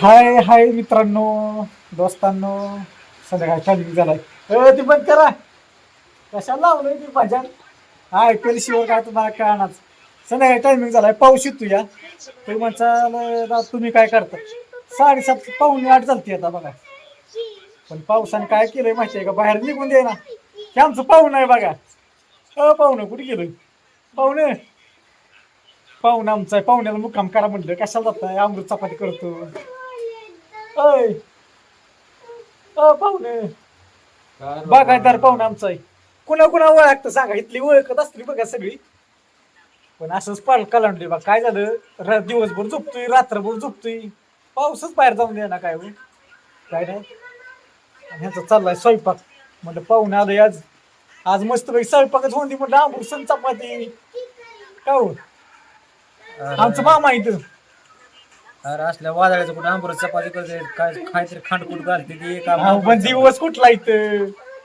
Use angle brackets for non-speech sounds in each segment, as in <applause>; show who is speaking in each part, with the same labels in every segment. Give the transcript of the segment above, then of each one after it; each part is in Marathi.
Speaker 1: हाय हाय मित्रांनो दोस्तांनो संध्याकाळी टायमिंग झालाय. अ ती बंद करा. कशाला लावलंय ती भजन? हाय ऐकल शिवर काय तुम्हाला कळणार? संध्याकाळ टायमिंग झालाय पाऊस येतो या. तुम्ही म्हणसाल तुम्ही काय करता? साडेसात पाहुणे आठ चालते आता बघा. पण पावसाने काय केलंय माहिती आहे का? बाहेर निघून दे ना. हे आमचं पाहुणं आहे बघा. अ पाहुणं कुठे गेलं पाहुणं? पाहुणं आमचं आहे. पाहुण्याला मुक्काम करा म्हटलं कशाला जाताय? अमृत चपाती करतो. अय अ पाहुणे? बागायतदार पाहुणं. आमचं. आहे कुणा कुणा ओळखतं सांगा. इथली ओळखत असली बघा सगळी. पण असंच पाल कलांडली बा काय झालं? र- दिवसभर झोपतोय रात्रभर झोपतोय. पाऊसच बाहेर जाऊन दे ना काय होईल काय नाही. आणि ह्यांचा चाललाय स्वयंपाक. म्हटलं पाहुणे आलोय आज. आज मस्त पैकी स्वयंपाकच होऊन दे म्हटलं आंबूसन चपाती का हो? आमचं मामा इथं.
Speaker 2: अरे असल्या वादळाचं कुठं आंबरस चपाती करते काय काहीतरी खांडकूट घालते ती का
Speaker 1: अहो, पण दिवस कुठला इथं?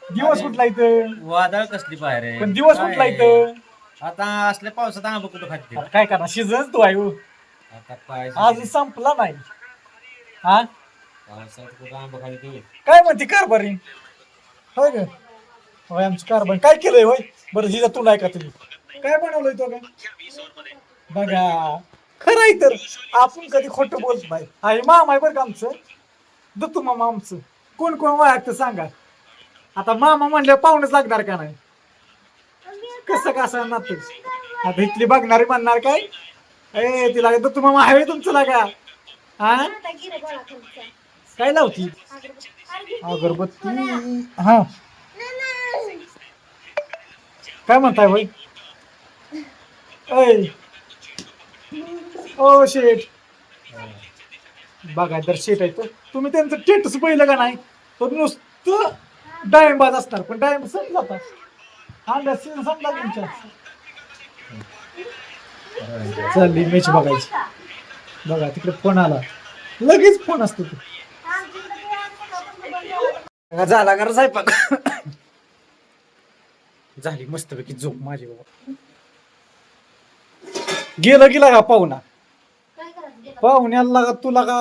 Speaker 1: दिवस कुठला इथं?
Speaker 2: वादळ कसली बाहेर आहे?
Speaker 1: पण दिवस
Speaker 2: काय
Speaker 1: कुठला
Speaker 2: आहे?
Speaker 1: इथं
Speaker 2: आता असल्या पावसात आंब कुठं खाते
Speaker 1: काय करणार? शिजच तो आहे हो.
Speaker 2: आता काय
Speaker 1: आज संपला नाही. हा?
Speaker 2: पावसात कुठं आंब खाते
Speaker 1: काय म्हणते कारभारी? होय ग? होय आमची कारभारी. काय केलंय होय? बरं हिजा तू नाही का तुम्ही काय बनवलंय तो काय बघा. खरं आहे तर. आपण कधी खोटं बोलत नाही. आहे मामा आहे बरं का आमचं? दत्तू मामा आमचं. कोण कोण ओळखतं सांगा. आता मामा म्हणल्या पाहुणच लागणार का नाही? कसं कसं नातं? आता इथली बघणारी म्हणणार काय? ए तिला दत्तू मामा आहे तुमचं लागा. हा काय लावती? अगरबत्ती. हा. काय म्हणताय भाई ऐ ओ शेठ बघा तर शेट आहे तर तुम्ही त्यांचं टेटच पहिलं का नाही? तर नुसतं डाळिंबाज असणार पण डाळिंब समजा आता हा सीझन समजा तुमच्या. चालली मॅच बघायची. बघा तिकडे फोन आला. लगेच फोन असतो तो. झाला का रे स्वयंपाक? झाली मस्तपैकी झोप माझी बाबा. गेलं गेला का पाहुणा. पाहुण्याला लागा तुला का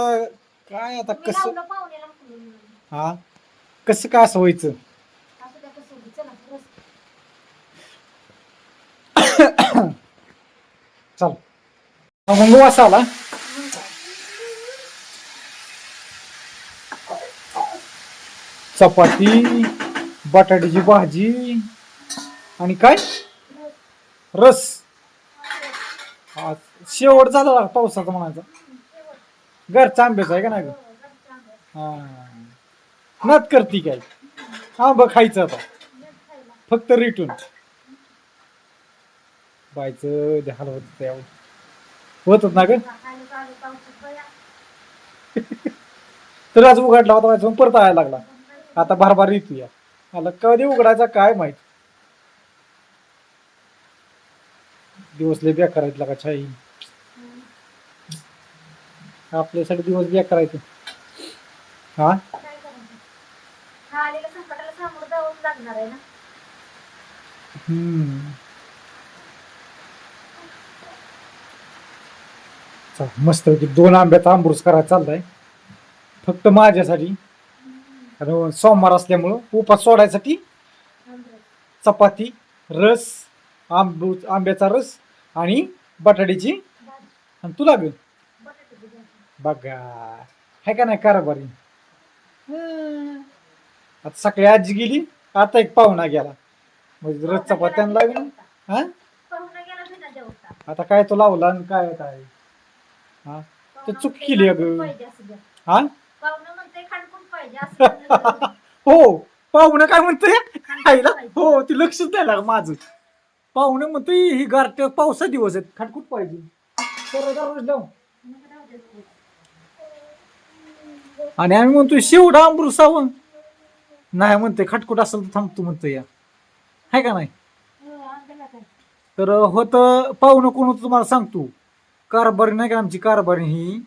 Speaker 1: काय आता कसं हा? कसं का असं व्हायचं? चल. मग वास आला. चपाती बटाट्याची भाजी आणि काय? रस. हा, शेवट झाला पावसाचा म्हणायचा. घरचा आंब्याचा आहे का नाही ग? हा. नत करती काय? आंबा खायचं आता. फक्त रिटून. बायचं ते होत त्यावर होतच ना ग? तर आज उघडला होता बायचं परत आया लागला. आता भरभार येतो या आला कधी उघडायचा काय माहीत? दिवस लय बेकार करायचं का छाई. आपल्यासाठी दिवस बेकार करायचं हा? मस्त दोन आंब्याचा आंबूस करायचा चाललाय. फक्त माझ्यासाठी. सोमवार असल्यामुळं उपास सोडायसाठी चपाती रस आंबू आंब्याचा रस आणि बटाट्याची आणि तुला ग बघा. हाय का नाही कारभारी? हं. आता सकाळी आजी गेली आता एक पाहुणा गेला. म्हणजे रस चपात्यानं लागली हा? आता काय तो लावला आणि काय काय हा? तर चूक केली अगं. हा? <laughs> हो. पाहुणं काय म्हणतोय? आईला? हो ती लक्षच नाही लाग माझं. पाहुणं म्हणतोय ही गारट पावसा दिवस आहेत. खटखुट पाहिजे. तर दररोज लावू. आणि आम्ही म्हणतोय शेवडा सावंत. नाही म्हणते खटकुट असेल तर थांबतो म्हणतो या. आहे का नाही? तर होतं पाहुणं कोण होतं तुम्हाला सांगतो. कारभारी नाही का आमची कारभारी ही?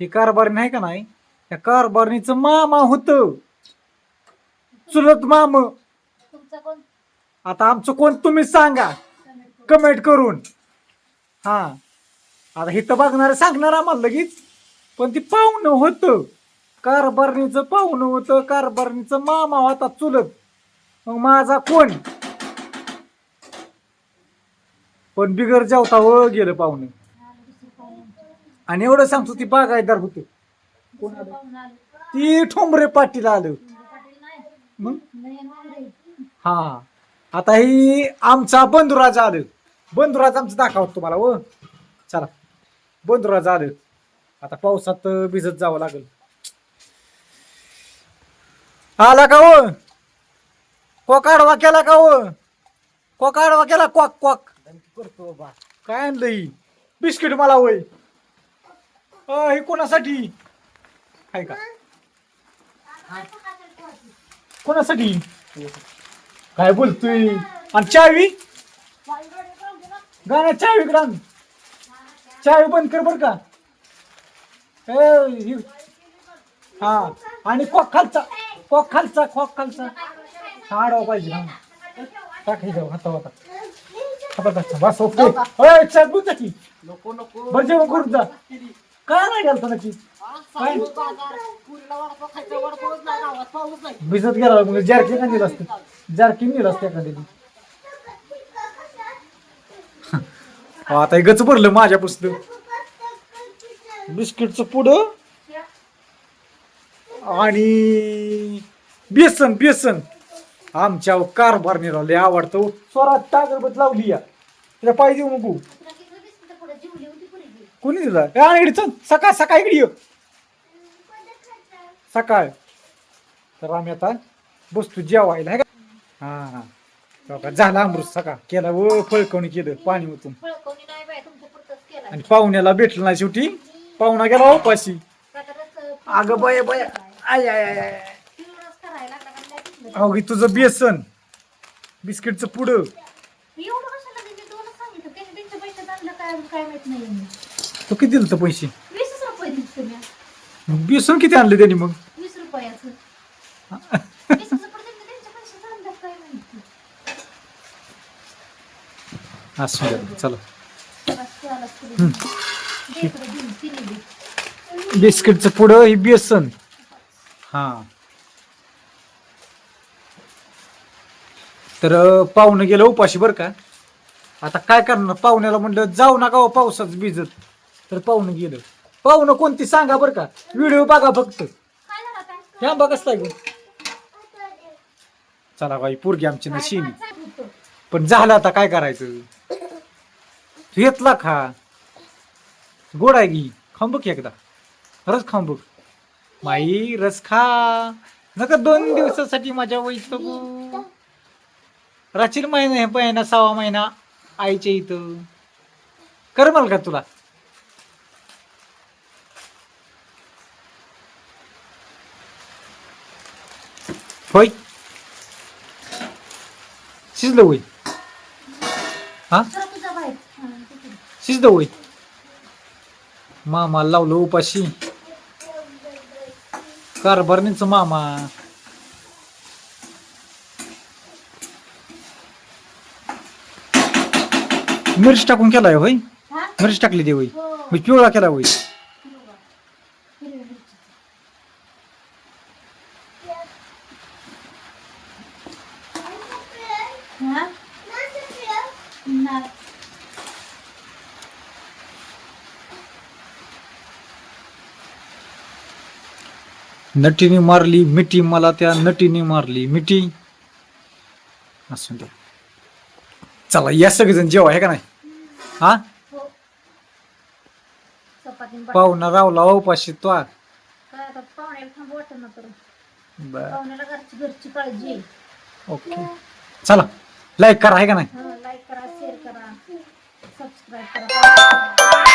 Speaker 1: ही कारभारी नाही का नाही? त्या कारभारणीचं मामा होतं. चुलत माम. आता आमचं कोण तुम्ही सांगा. कमेंट करून. हा. आता हे तर बघणार सांगणार आम्हाला लगेच. पण ती पाहुणं होतं. कारभारणीचं पाहुणं होतं कारभारणीचं मामा होता चुलत. मग माझा कोण? पण बिगर जेवता व गेलं पाहुणे. आणि एवढं सांगतो ती बागायदार होते. कोण आलं ती ठोंबरे पाटील आलं. मग? हा. आता ही आमचा बंधुराज आलं. बंधुराज आमचं दाखवत तुम्हाला व चला. बंधुराज आलं. आता पावसात भिजत जावं लागेल. आला का हो? कोक केला का हो? कोक केला क्वाक क्वाक. करतो बा काय आणलं ही? बिस्किट मला होय. अ, हे कोणासाठी? आहे का? कोणासाठी? काय बोलतोय? आणि चावी? गाण्या चावी इकडं आण. चावी बंद कर बर का. ए, हा आणि क्वाक खालचा. कॉक खालचा कॉक खालचा. हा आडवा पाहिजे हा टाक हे जाऊ हाता हाता हातात. बस ओके ओय, चल बोल जा की
Speaker 2: नको नको.
Speaker 1: बरं जेवण करून जा. काय नाही घालतो नक्की? काय? भिजत गेला मग जारकी का नेलं असतं. जारकी नेलं असतं एखाद्याने हो, आता गच भरलं माझ्या पुस्तक बिस्किटचं पुढं आणि बेसन बेसन. आमच्या कारभार लय आवडतो हो. स्वरात टागरबत लावली या. तिला पाहिजे मग कोणी दिला? या इकडे चल. सकाळ सकाळ इकडे ये. सकाळ. तर आम्ही आता बसतो जेवायला. का? हा हा. झाला अमृत सकाळ. केला व फळकवणी केलं पाणी ओतून. आणि पाहुण्याला भेटलं नाही शेवटी. पाहुणा गेला उपाशी. अगं बया बया. आय आय आय आय. अहो हे तुझं बेसन. बिस्किटचं पुढं तो किती दिलं होतं पैसे मग बेसन किती आणले त्यांनी मग? असं द्या, चला. बिस्किटचं पुढं ही बेसन. हा. तर पाहुणं गेलं उपाशी बरं का? आता काय करणार? पाहुण्याला म्हणलं जाऊ नका हो पावसाच भिजत. तर पाहुणं गेलं. पाहुणं कोणती सांगा बरं का? व्हिडिओ बघा फक्त. ह्या बघ कसला ग चला बाई पोरगी आमची नशीन. पण झालं आता काय करायचं? तू येतला खा. गोड आहे की? खांबक एकदा. खरंच खांबक बघ. माई रस खा. नका दोन दिवसासाठी माझ्या वैत राशील महिना हे पहिना सहा महिना आईच्या इथं. करमल का तुला? होय. शिजलं होय. हा? शिजलं होय. मामा लावलं उपाशी. कारभारणीचं मामा मिरची टाकून केलाय होय मिरची टाकली ते होय मी पिवळा केला होय नटीने मारली मिठी मला त्या नटीने मारली. मिठी? असं द्या चला या सगळेजण जेवा आहे का नाही? हा? पाहुणा रावला उपाशी तो. ओके. चला लाईक करा आहे का नाही?
Speaker 3: लाईक करा शेअर करा. सबस्क्राईब करा.